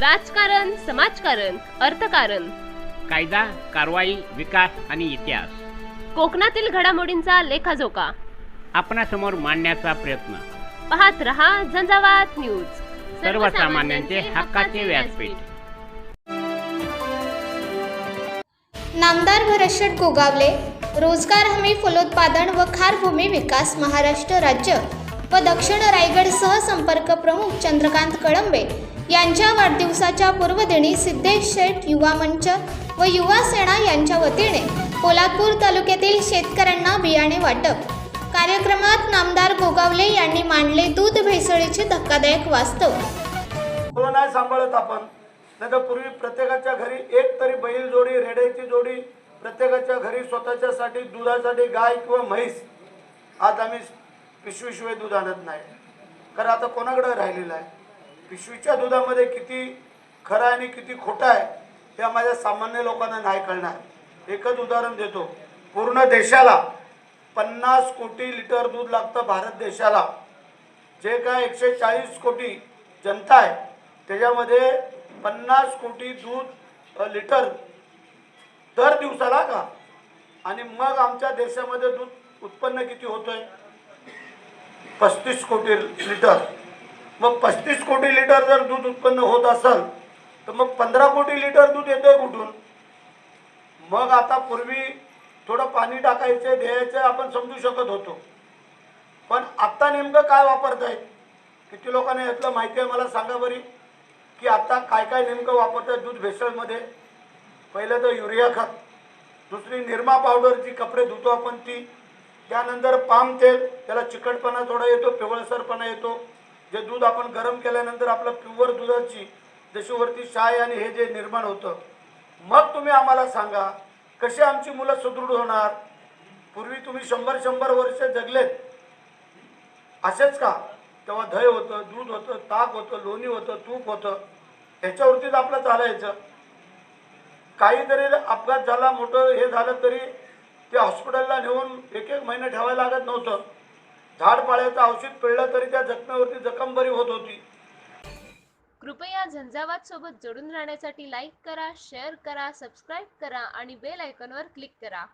राजकारण समाजकारण अर्थकारण. कायदा कारवाई विकास आणि इतिहास. कोकणातील घडामोडींचा लेखाजोखा. आपणासमोर मांडण्याचा प्रयत्न. पाहत रहा झंझावात न्यूज. सर्वसामान्यांचे हक्काचे व्यासपीठ. नामदार भरतशेठ गोगावले रोजगार हमी फलोत्पादन व खार भूमी विकास महाराष्ट्र राज्य व दक्षिण रायगड सहसंपर्क प्रमुख चंद्रकांत कळंबे यांच्या वाढदिवसाच्या पूर्वदिनी सिद्धेश शेठ युवा मंच व युवा सेना यांच्या वतीने पोलादपूर तालुक्यातील शेतकऱ्यांना बियाणे वाटप. कार्यक्रमात नामदार गोगावले यांनी मांडले दूध भेसळीचे धक्कादायक वास्तव. नाही सांभाळत आपण. नाही तर पूर्वी प्रत्येकाच्या घरी एक तरी बैल जोडी रेड्याची जोडी प्रत्येकाच्या घरी स्वतःच्यासाठी दुधासाठी गाय किंवा म्हैस. आज आम्ही पिशवीशिवाय दूध आणत नाही. कारण आता कोणाकडे राहिलेलं आहे? पिशवीच्या दुधामध्ये किती खरं आहे आणि किती खोटं आहे हे माझ्या सामान्य लोकांना नाही कळणार. एकच उदाहरण देतो. पूर्ण देशाला पन्नास कोटी लिटर दूध लागतं भारत देशाला. जे काय एकशे चाळीस कोटी जनता आहे त्याच्यामध्ये पन्नास कोटी दूध लिटर दर दिवसाला का? आणि मग आमच्या देशामध्ये दूध उत्पन्न किती होतंय? पस्तीस कोटी लिटर. मग पस्तीस कोटी लिटर जर दूध उत्पन्न होत असेल तर मग पंधरा कोटी लिटर दूध येतोय कुठून? मग आता पूर्वी थोडं पाणी टाकायचं द्यायचं आपण समजू शकत होतो. पण आत्ता नेमकं काय वापरतायत किती लोकांना यातलं माहिती आहे? मला सांगा बरी. की आत्ता काय काय नेमकं वापरतायत दूध भेसळमध्ये? पहिलं तर युरिया खत दुसरी निरमा पावडर जी कपडे धुतो आपण ती. त्यानंतर पाम तेल त्याला चिकटपणा थोडा येतो पिवळसरपणा येतो. जे दूध आपण गरम केल्यानंतर आपलं प्युअर दुधाची जशी शाय आणि हे जे निर्माण होतं. मग तुम्ही आम्हाला सांगा कसे आमची मुलं सुदृढ होणार? पूर्वी तुम्ही शंभर शंभर वर्ष जगलेत. असेच का? तेव्हा दही होतं दूध होतं ताक होतं लोणी होतं तूप होतं. ह्याच्यावरतीच आपलं चालायचं. काही जरी अपघात झाला मोठं हे झालं तरी ते हॉस्पिटलला नेऊन एक एक महिने ठेवायला लागत नव्हतं. झाडपाळ्याचं औषध पिळलं तरी त्या जखमेवरती जखम बरी होत होती. कृपया झंझावात सोबत जोडून राहण्यासाठी लाईक करा शेअर करा सबस्क्राईब करा आणि बेल आयकॉनवर क्लिक करा.